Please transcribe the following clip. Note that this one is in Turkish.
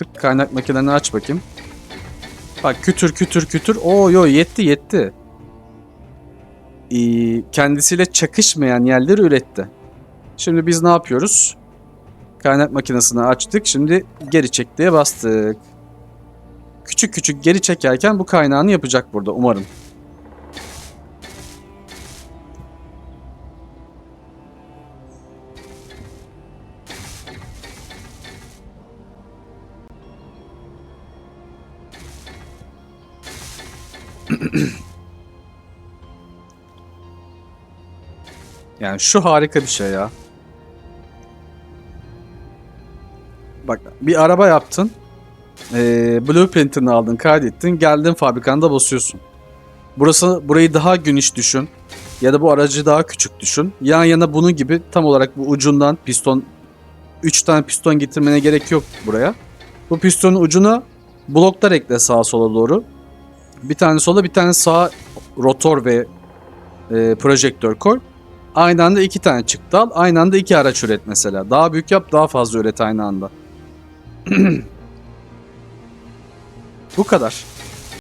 Tık kaynak makinelerini aç bakayım. Bak kütür kütür kütür. Oo yo yetti yetti. Ee, kendisiyle çakışmayan yerleri üretti. Şimdi biz ne yapıyoruz? Kaynak makinesini açtık. Şimdi geri çek diye bastık. Küçük küçük geri çekerken bu kaynağını yapacak burada umarım. Yani şu harika bir şey ya. Bak bir araba yaptın. Ee, blueprint'ini aldın, kaydettin, geldin fabrikanda basıyorsun. Burası burayı daha geniş düşün. Ya da bu aracı daha küçük düşün. Yan yana bunun gibi tam olarak bu ucundan piston 3 tane piston getirmene gerek yok buraya. Bu pistonun ucuna bloklar ekle sağa sola doğru. Bir tane sola bir tane sağa rotor ve e, projektör koy. Aynı anda iki tane çıktı al. Aynı anda iki araç üret mesela. Daha büyük yap daha fazla üret aynı anda. Bu kadar.